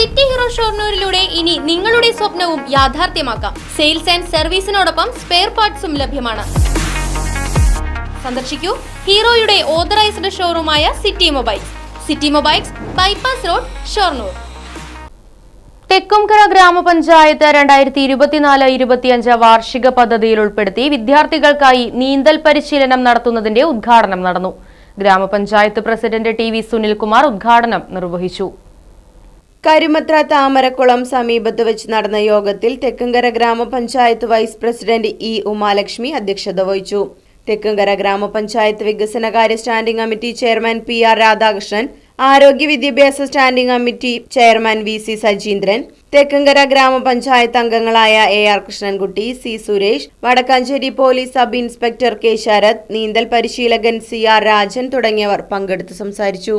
City hero ഷോർണൂരിലൂടെ ഇനി നിങ്ങളുടെ സ്വപ്നവും യാഥാർത്ഥ്യമാക്കാം. സെയിൽസ് ആൻഡ് സർവീസിനോടൊപ്പം സ്പെയർ പാർട്സും ലഭ്യമാണ്. സന്ദർശിക്കൂ ഹീറോയുടെ authorised ഷോറൂമായ city mobiles. City mobiles bypass road Shoranur. Thekkumkara ഗ്രാമപഞ്ചായത്ത് രണ്ടായിരത്തി ഇരുപത്തിനാല് ഇരുപത്തിയഞ്ച് വാർഷിക പദ്ധതിയിൽ ഉൾപ്പെടുത്തി വിദ്യാർത്ഥികൾക്കായി നീന്തൽ പരിശീലനം നടത്തുന്നതിന്റെ ഉദ്ഘാടനം നടന്നു. ഗ്രാമപഞ്ചായത്ത് പ്രസിഡന്റ് ടി വി സുനിൽകുമാർ ഉദ്ഘാടനം നിർവഹിച്ചു. കരുമത്ര താമരക്കുളം സമീപത്ത് വെച്ച് നടന്ന യോഗത്തിൽ തെക്കുംകര ഗ്രാമപഞ്ചായത്ത് വൈസ് പ്രസിഡന്റ് ഇ ഉമാലക്ഷ്മി അധ്യക്ഷത വഹിച്ചു. തെക്കുംകര ഗ്രാമപഞ്ചായത്ത് വികസനകാര്യ standing committee chairman P R Radhakrishnan ആരോഗ്യ വിദ്യാഭ്യാസ standing committee chairman V C Sajeendran Thekkumkara ഗ്രാമപഞ്ചായത്ത് അംഗങ്ങളായ A R Krishnankutty C Suresh Vadakkanchery police sub inspector K Sarath നീന്തൽ പരിശീലകൻ സി ആർ രാജൻ തുടങ്ങിയവർ പങ്കെടുത്ത് സംസാരിച്ചു.